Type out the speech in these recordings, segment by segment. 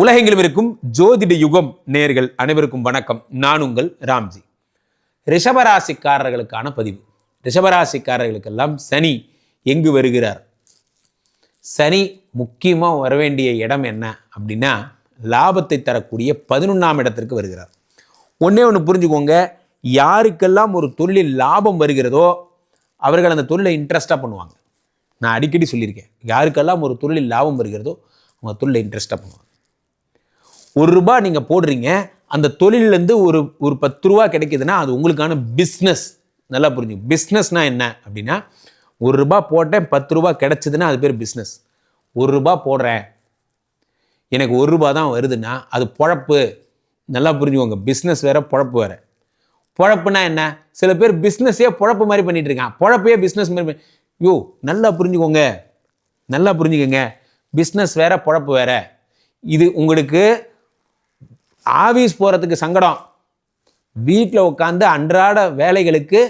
உலகெங்கிலும் இருக்கும் ஜோதிட யுகம் நேர்கள் அனைவருக்கும் வணக்கம். நான் உங்கள் ராம்ஜி. ரிஷபராசிக்காரர்களுக்கான பதிவு. ரிஷபராசிக்காரர்களுக்கெல்லாம் சனி எங்கு வருகிறார்? சனி முக்கியமாக வர வேண்டிய இடம் என்ன அப்படின்னா லாபத்தை தரக்கூடிய பதினொன்றாம் இடத்திற்கு வருகிறார். ஒன்றே ஒன்று புரிஞ்சுக்கோங்க. யாருக்கெல்லாம் ஒரு தொழிலில் லாபம் வருகிறதோ அவர்கள் அந்த தொழிலை இன்ட்ரெஸ்டாக பண்ணுவாங்க. நான் அடிக்கடி சொல்லியிருக்கேன். யாருக்கெல்லாம் ஒரு தொழிலில் லாபம் வருகிறதோ அவங்க தொழிலை இன்ட்ரெஸ்டாக பண்ணுவாங்க. ஒரு ரூபா நீங்கள் போடுறீங்க அந்த தொழிலேருந்து ஒரு ஒரு பத்து ரூபா கிடைக்குதுன்னா அது உங்களுக்கான பிஸ்னஸ் நல்லா புரிஞ்சு பிஸ்னஸ்னால் என்ன அப்படின்னா ஒரு ரூபாய் போட்டேன் பத்து ரூபா கிடைச்சதுன்னா அது பேர் பிஸ்னஸ் ஒரு ரூபாய் போடுறேன். எனக்கு ஒரு ரூபா தான் வருதுன்னா அது பொழப்பு. நல்லா புரிஞ்சுக்கோங்க பிஸ்னஸ் வேறு பொழப்பு வேறு. பொழப்புனா என்ன? சில பேர் பிஸ்னஸே பொழப்பு மாதிரி பண்ணிட்டு இருக்கான் பொழப்பையே பிஸ்னஸ் மாதிரி யோ நல்லா புரிஞ்சுக்கோங்க. நல்லா புரிஞ்சுக்கோங்க. பிஸ்னஸ் வேற பொழப்பு வேற. இது உங்களுக்கு ஆஃபீஸ் போகிறதுக்கு சங்கடம். வீட்டில் உட்காந்து அன்றாட வேலைகளுக்கு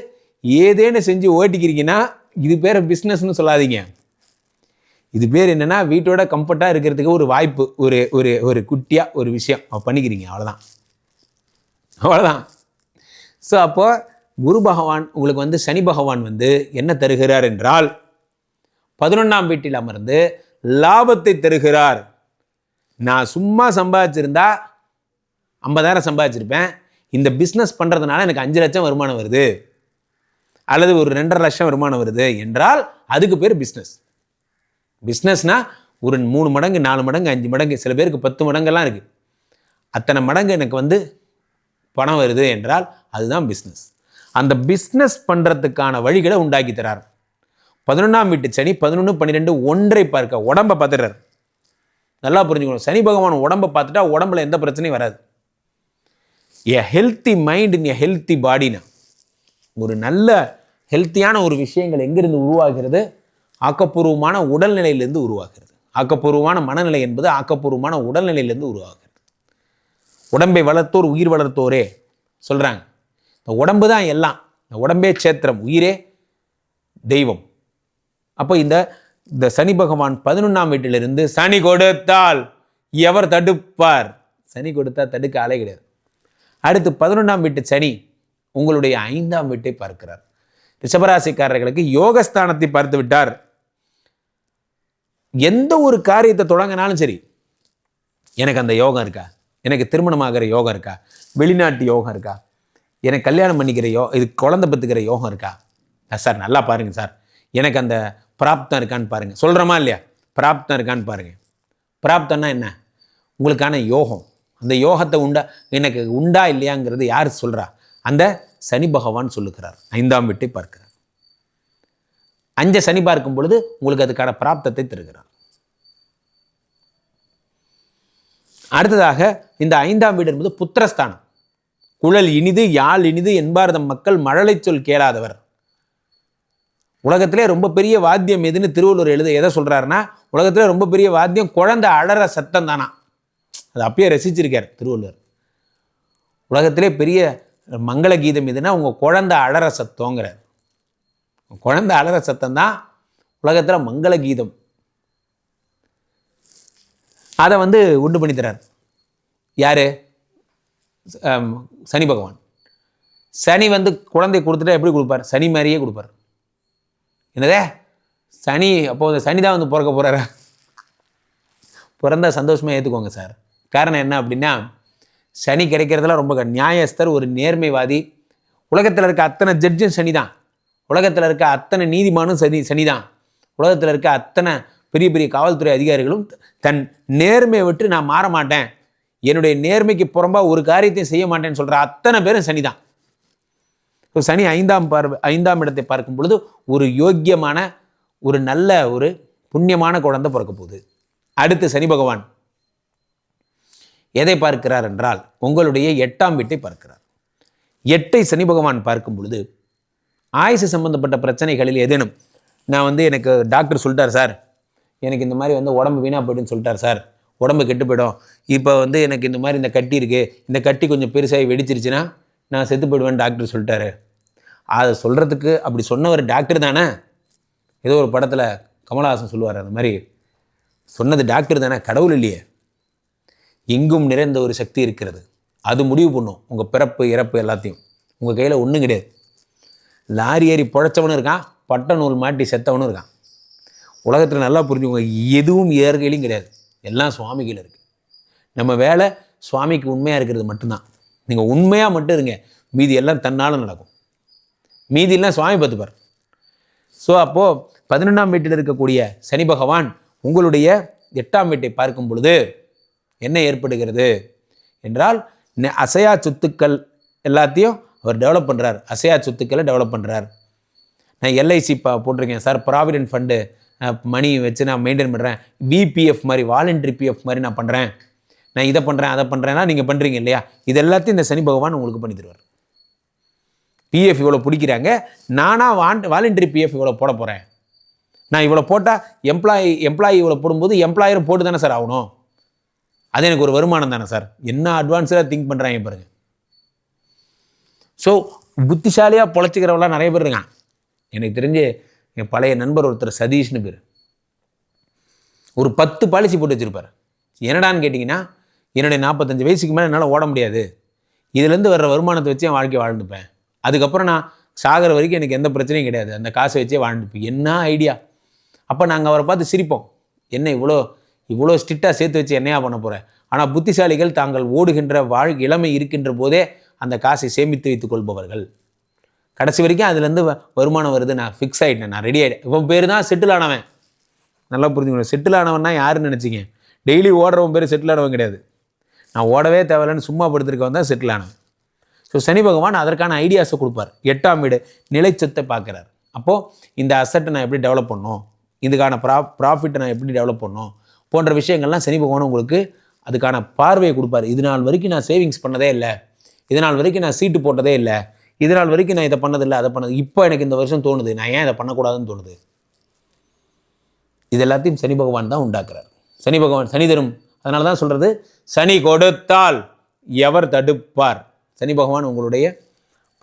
ஏதேன்னு செஞ்சு ஓட்டிக்கிறீங்கன்னா இது பேர் பிஸ்னஸ்னு சொல்லாதீங்க. இது பேர் என்னன்னா வீட்டோட கம்ஃபர்ட்டாக இருக்கிறதுக்கு ஒரு வாய்ப்பு ஒரு ஒரு ஒரு குட்டியாக ஒரு விஷயம். பண்ணிக்கிறீங்க அவ்வளோதான் அவ்வளோதான் ஸோ அப்போது குரு பகவான் உங்களுக்கு வந்து சனி பகவான் வந்து என்ன தருகிறார் என்றால் பதினொன்றாம் வீட்டில் அமர்ந்து லாபத்தை தருகிறார். நான் சும்மா சம்பாதிச்சிருந்தா ஐம்பதாயிரம் சம்பாதிச்சிருப்பேன். இந்த பிஸ்னஸ் பண்ணுறதுனால எனக்கு அஞ்சு லட்சம் வருமானம் வருது. அல்லது ஒரு ரெண்டரை லட்சம் வருமானம் வருது என்றால் அதுக்கு பேர் பிஸ்னஸ் பிஸ்னஸ்னால் ஒரு மூணு மடங்கு நாலு மடங்கு அஞ்சு மடங்கு சில பேருக்கு பத்து மடங்கெல்லாம் இருக்குது அத்தனை மடங்கு எனக்கு வந்து பணம் வருது என்றால் அதுதான் பிஸ்னஸ் அந்த பிஸ்னஸ் பண்ணுறதுக்கான வழிகளை உண்டாக்கி தரார். பதினொன்றாம் வீட்டு சனி பதினொன்று பன்னிரெண்டு ஒன்றை பார்க்க உடம்பை பார்த்துடுறார். நல்லா புரிஞ்சுக்கணும். சனி பகவான் உடம்பை பார்த்துட்டா உடம்புல எந்த பிரச்சனையும் வராது. A healthy mind in a healthy பாடினா ஒரு நல்ல ஹெல்த்தியான ஒரு விஷயங்கள் எங்கிருந்து உருவாகிறது? ஆக்கப்பூர்வமான உடல்நிலையிலேருந்து உருவாகிறது. ஆக்கப்பூர்வமான மனநிலை என்பது ஆக்கப்பூர்வமான உடல்நிலையிலேருந்து உருவாகிறது. உடம்பை வளர்த்தோர் உயிர் வளர்த்தோரே சொல்கிறாங்க இந்த உடம்பு தான் எல்லாம். இந்த உடம்பே சேத்திரம் உயிரே தெய்வம். அப்போ இந்த இந்த சனி பகவான் பதினொன்றாம் வீட்டிலிருந்து சனி கொடுத்தால் எவர் தடுப்பார்? சனி கொடுத்தா தடுக்க அலை கிடையாது. அடுத்து பதினொன்றாம் வீட்டு சனி உங்களுடைய ஐந்தாம் வீட்டை பார்க்கிறார். ரிஷபராசிக்காரர்களுக்கு யோகஸ்தானத்தை பார்த்து விட்டார். எந்த ஒரு காரியத்தை தொடங்கினாலும் சரி எனக்கு அந்த யோகம் இருக்கா? எனக்கு திருமணமாகிற யோகம் இருக்கா? வெளிநாட்டு யோகம் இருக்கா? எனக்கு கல்யாணம் பண்ணிக்கிற யோ இது குழந்தை பத்துக்கிற யோகம் இருக்கா? சார் நல்லா பாருங்கள் சார். எனக்கு அந்த பிராப்தம் இருக்கான்னு பாருங்கள் சொல்கிறோமா இல்லையா? பிராப்தம் இருக்கான்னு பாருங்கள் பிராப்தம்னா என்ன? உங்களுக்கான யோகம். அந்த யோகத்தை உண்டா எனக்கு உண்டா இல்லையாங்கிறது யார் சொல்கிறா அந்த சனி பகவான் சொல்லுகிறார். ஐந்தாம் வீட்டை பார்க்கிறார். அஞ்ச சனி பார்க்கும் பொழுது உங்களுக்கு அதுக்கான பிராப்தத்தை தருகிறார். அடுத்ததாக இந்த ஐந்தாம் வீடு என்பது புத்திரஸ்தானம். குழல் இனிது யாழ் இனிது என்பார் தம் மக்கள் மழலை சொல் கேளாதவர். உலகத்திலே ரொம்ப பெரிய வாத்தியம் எதுன்னு திருவள்ளுவர் எழுத எதை சொல்கிறாருன்னா உலகத்திலே ரொம்ப பெரிய வாத்தியம் குழந்தை அழற சத்தம் தானா? அதை அப்பயே ரசிச்சிருக்கார் திருவள்ளுவர். உலகத்திலே பெரிய மங்கள கீதம் எதுனா உங்கள் குழந்தை அழற சத்தங்கிறார். குழந்தை அழற சத்தம் தான் உலகத்தில் மங்கள கீதம். அதை வந்து உண்டு பண்ணி தரார். யார்? சனி பகவான். சனி வந்து குழந்தை கொடுத்துட்டா எப்படி கொடுப்பார்? சனி மாதிரியே கொடுப்பார். என்னதே? சனி அப்போது சனி தான் வந்து பிறக்க போகிறாரா பிறந்தா சந்தோஷமாக ஏற்றுக்கோங்க சார். காரணம் என்ன அப்படின்னா சனி கிடைக்கிறதெல்லாம் ரொம்ப நியாயஸ்தர் ஒரு நேர்மைவாதி. உலகத்தில் இருக்க அத்தனை ஜட்ஜும் சனி தான் உலகத்தில் இருக்க அத்தனை நீதிமானும் சனி சனி தான் உலகத்தில் இருக்க அத்தனை பெரிய பெரிய காவல்துறை அதிகாரிகளும் தன் நேர்மையை விட்டு நான் மாற மாட்டேன். என்னுடைய நேர்மைக்கு புறம்பாக ஒரு காரியத்தையும் செய்ய மாட்டேன்னு சொல்கிற அத்தனை பேரும் சனி தான் ஸோ சனி ஐந்தாம் பார்வை ஐந்தாம் இடத்தை பார்க்கும் பொழுது ஒரு யோக்கியமான ஒரு நல்ல ஒரு புண்ணியமான குழந்தை பிறக்க போகுது. அடுத்து சனி பகவான். எதை பார்க்கிறார் என்றால் உங்களுடைய எட்டாம் வீட்டை பார்க்கிறார். எட்டை சனி பகவான் பார்க்கும் பொழுது ஆயுசு சம்பந்தப்பட்ட பிரச்சனைகளில் ஏதேனும் நான் வந்து எனக்கு டாக்டர் சொல்லிட்டார் சார் எனக்கு இந்த மாதிரி வந்து உடம்பு வீணாக போய்ட்டுன்னு சொல்லிட்டார் சார் உடம்பு கெட்டு போயிடும் இப்போ வந்து எனக்கு இந்த மாதிரி இந்த கட்டி இருக்குது இந்த கட்டி கொஞ்சம் பெருசாகி வெடிச்சிருச்சுன்னா நான் செத்து போயிடுவேன் டாக்டர் சொல்லிட்டாரு. அதை சொல்கிறதுக்கு அப்படி சொன்னவர் டாக்டர் தானே? ஏதோ ஒரு படத்தில் கமலஹாசன் சொல்லுவார் அந்த மாதிரி. சொன்னது டாக்டர் தானே? கடவுள் இல்லையே. எங்கும் நிறைந்த ஒரு சக்தி இருக்கிறது. அது முடிவு பண்ணும். உங்கள் பிறப்பு இறப்பு எல்லாத்தையும். உங்கள் கையில் ஒன்றும் கிடையாது. லாரி ஏறி பழைச்சவனும் இருக்கான். பட்ட நூல் மாட்டி செத்தவனும் இருக்கான். உலகத்தில் நல்லா புரிஞ்சுக்கோங்க. எதுவும் இயற்கையிலையும் கிடையாது. எல்லாம் சுவாமி இருக்குது நம்ம வேலை சுவாமிக்கு உண்மையாக இருக்கிறது மட்டும்தான். நீங்கள் உண்மையாக மட்டும் இருங்க. மீதி எல்லாம் தன்னால் நடக்கும். மீதியெல்லாம் சுவாமி பார்த்துப்பார். ஸோ அப்போது பதினொன்றாம் வீட்டில் இருக்கக்கூடிய சனி பகவான் உங்களுடைய எட்டாம் வீட்டை பார்க்கும் பொழுது என்ன ஏற்படுகிறது? என்றால் அசையா சொத்துக்கள் எல்லாத்தையும் அவர் டெவலப் பண்ணுறார் அசையா சொத்துக்களை டெவலப் பண்ணுறார் நான் எல்ஐசி பா போட்டிருக்கேன். சார் ப்ராவிடென்ட் ஃபண்டு மணி வச்சு நான் மெயின்டைன் பண்ணுறேன் விபிஎஃப் மாதிரி வாலண்டரி பிஎஃப் மாதிரி நான் பண்ணுறேன் நான் இதை பண்ணுறேன் அதை பண்ணுறேன்னா நீங்கள் பண்ணுறீங்க இல்லையா? இது எல்லாத்தையும் இந்த சனி பகவான் உங்களுக்கு பண்ணி தருவார். பிஎஃப் இவ்வளோ பிடிக்கிறாங்க. நானாக வாண்ட் வாலண்டரி பிஎஃப் இவ்வளோ போட போகிறேன் நான் இவ்வளோ போட்டால் எம்ப்ளாயி எம்ப்ளாயி இவ்வளோ போடும்போது எம்ப்ளாயரும் போட்டு தானே சார் ஆகணும். அது எனக்கு ஒரு வருமானம் தானே சார்? என்ன அட்வான்ஸாக திங்க் பண்ணுறாங்க பாருங்க. ஸோ புத்திசாலியாக பொழைச்சிக்கிறவங்களாம் நிறைய பேர் இருக்கான் எனக்கு தெரிஞ்சு என் பழைய நண்பர் ஒருத்தர் சதீஷ்னு பேர். ஒரு பத்து பாலிசி போட்டு வச்சுருப்பார். என்னடான்னு கேட்டிங்கன்னா என்னுடைய நாற்பத்தஞ்சு வயசுக்கு மேலே என்னால் ஓட முடியாது. இதுலேருந்து வர்ற வருமானத்தை வச்சு என் வாழ்க்கையை வாழ்ந்துப்பேன். அதுக்கப்புறம் நான் சாகிற வரைக்கும் எனக்கு எந்த பிரச்சனையும் கிடையாது. அந்த காசை வச்சே வாழ்ந்துப்பேன். என்ன ஐடியா அப்போ நாங்கள் அவரை பார்த்து சிரிப்போம். என்ன இவ்வளோ இவ்வளோ ஸ்ட்ரிக்டாக சேர்த்து வச்சு என்னையா பண்ண போகிறேன் ஆனால் புத்திசாலிகள் தாங்கள் ஓடுகின்ற வாழ் இளமை இருக்கின்ற போதே அந்த காசை சேமித்து வைத்துக் கொள்பவர்கள். கடைசி வரைக்கும் அதுலேருந்து வ- வருமானம் வருது. நான் ஃபிக்ஸ் ஆகிட்டேன் நான் ரெடி ஆகிட்டேன் இவன் பேர் தான் செட்டில் ஆனவன். நல்லா புரிஞ்சுக்கணும். செட்டில் ஆனவன்னா யாருன்னு நினச்சிங்க? டெய்லி ஓடுறவன் பேர் செட்டில் ஆனவன் கிடையாது. நான் ஓடவே தேவையில்லைன்னு சும்மா படுத்திருக்கவன் தான் செட்டில் ஆனவன். ஸோ சனி பகவான் அதற்கான ஐடியாஸை கொடுப்பார். எட்டாம் வீடு நிலைச்சத்தை பார்க்குறார். அப்போது இந்த அசட்டை நான் எப்படி டெவலப் பண்ணணும்? இதுக்கான ப்ரா ப்ராஃபிட்டை நான் எப்படி டெவலப் பண்ணணும்? போன்ற விஷயங்கள்லாம் சனி பகவான் உங்களுக்கு அதுக்கான பார்வையை கொடுப்பார். இது நாள் வரைக்கும் நான் சேவிங்ஸ் பண்ணதே இல்லை. இது நாள் வரைக்கும் நான் சீட்டு போட்டதே இல்லை. இது நாள் வரைக்கும் நான் இதை பண்ணதில்லை அதை பண்ணது. இப்போ எனக்கு இந்த வருஷம் தோணுது. நான் ஏன் இதை பண்ணக்கூடாதுன்னு தோணுது? இது எல்லாத்தையும் சனி பகவான் தான் உண்டாக்குறார். சனி பகவான் சனி தரும். அதனால தான் சொல்கிறது சனி கொடுத்தால் எவர் தடுப்பார்? சனி பகவான் உங்களுடைய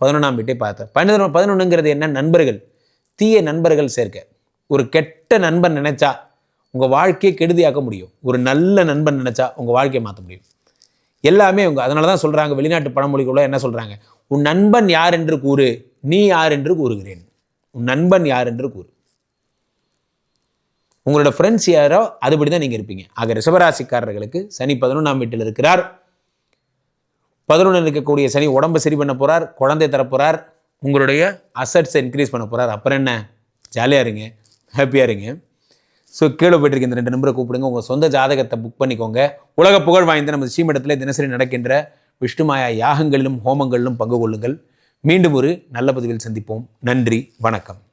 பதினொன்றாம் வீட்டை பார்த்தார். பதினொன்று பதினொன்றுங்கிறது என்ன? நண்பர்கள். தீய நண்பர்கள் சேர்க்க. ஒரு கெட்ட நண்பன் நினைச்சா உங்கள் வாழ்க்கையை கெடுதியாக்க முடியும். ஒரு நல்ல நண்பன் நினச்சா உங்கள் வாழ்க்கையை மாற்ற முடியும். எல்லாமே உங்கள் அதனால தான் சொல்கிறாங்க வெளிநாட்டு பழமொழிக்குள்ள என்ன சொல்கிறாங்க உன் நண்பன் யார் என்று கூறு நீ யார் என்று கூறுகிறேன். உன் நண்பன் யார் என்று கூறு. உங்களோட ஃப்ரெண்ட்ஸ் யாரோ அதுபடி தான் நீங்கள் இருப்பீங்க. ஆக ரிஷபராசிக்காரர்களுக்கு சனி பதினொன்றாம் வீட்டில் இருக்கிறார். பதினொன்றில் இருக்கக்கூடிய சனி உடம்பு சரி பண்ண போகிறார் குழந்தை தரப்போகிறார் உங்களுடைய அசட்ஸை இன்க்ரீஸ் பண்ண போகிறார் அப்புறம் என்ன? ஜாலியாக இருங்க ஹாப்பியாக இருங்க. ஸோ கீழே போயிட்டு இந்த ரெண்டு நம்பரை கூப்பிடுங்க. உங்கள் சொந்த ஜாதகத்தை புக் பண்ணிக்கோங்க. உலக புகழ் வாய்ந்த நம்ம ஸ்ரீமடத்தில் தினசரி நடக்கின்ற விஷ்ணுமாயா யாகங்களிலும் ஹோமங்களிலும் பங்கு கொள்ளுங்கள். மீண்டும் ஒரு நல்ல பதிவில் சந்திப்போம். நன்றி. வணக்கம்.